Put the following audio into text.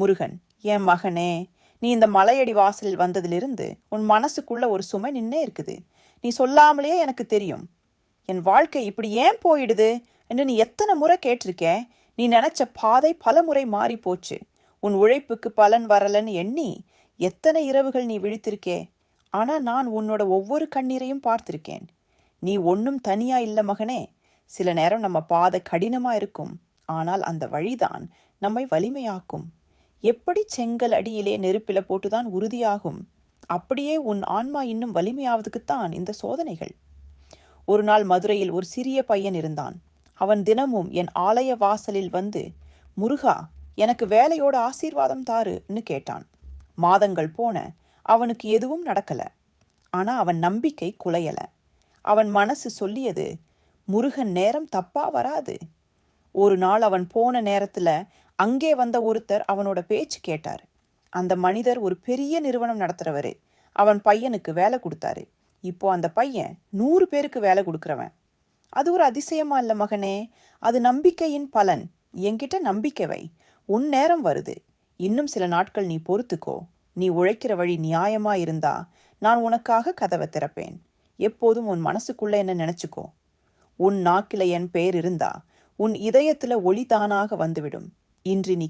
முருகன் என் மகனே நீ இந்த மலையடி வாசலில் வந்ததிலிருந்து உன் மனசுக்குள்ள ஒரு சுமை நின்னே இருக்குது. நீ சொல்லாமலேயே எனக்கு தெரியும். என் வாழ்க்கை இப்படி ஏன் போயிடுது? என்று நீ எத்தனை முறை கேட்டிருக்கே? நீ நினைச்ச பாதை பல முறை மாறி போச்சு. உன் உழைப்புக்கு பலன் வரலன்னு எண்ணி எத்தனை இரவுகள் நீ விழித்திருக்கே? ஆனா நான் உன்னோட ஒவ்வொரு கண்ணீரையும் பார்த்திருக்கேன். நீ ஒன்னும் தனியா இல்ல மகனே. சில நேரம் நம்ம பாதை கடினமா இருக்கும். ஆனால் அந்த வழிதான் நம்மை வலிமையாக்கும். எப்படி செங்கல் அடியிலே நெருப்பில போட்டுதான் உறுதியாகும்? அப்படியே உன் ஆன்மா இன்னும் வலிமையாவதுக்குத்தான் இந்த சோதனைகள். ஒரு நாள் மதுரையில் ஒரு சிறிய பையன் இருந்தான். அவன் தினமும் என் ஆலய வாசலில் வந்து முருகா எனக்கு வேலையோட ஆசீர்வாதம் தாருன்னு கேட்டான். மாதங்கள் போன அவனுக்கு எதுவும் நடக்கல. ஆனா அவன் நம்பிக்கை குலையல. அவன் மனசு சொல்லியது முருகன் நேரம் தப்பா வராது. ஒரு நாள் அவன் போன நேரத்துல அங்கே வந்த ஒருத்தர் அவனோட பேச்சு கேட்டார். அந்த மனிதர் ஒரு பெரிய நிறுவனம் நடத்துகிறவர் அவன் பையனுக்கு வேலை கொடுத்தாரு. இப்போ அந்த பையன் நூறு பேருக்கு வேலை கொடுக்குறவன். அது ஒரு அதிசயமா இல்லை மகனே? அது நம்பிக்கையின் பலன். என்கிட்ட நம்பிக்கை வை. உன் நேரம் வருது. இன்னும் சில நாட்கள் நீ பொறுத்துக்கோ. நீ உழைக்கிற வழி நியாயமா இருந்தா நான் உனக்காக கதவை திறப்பேன். எப்போதும் உன் மனசுக்குள்ள என்ன நினைச்சுக்கோ. உன் நாக்கில என் பேர் இருந்தா உன் இதயத்துல ஒளி தானாக வந்துவிடும். இன்று நீ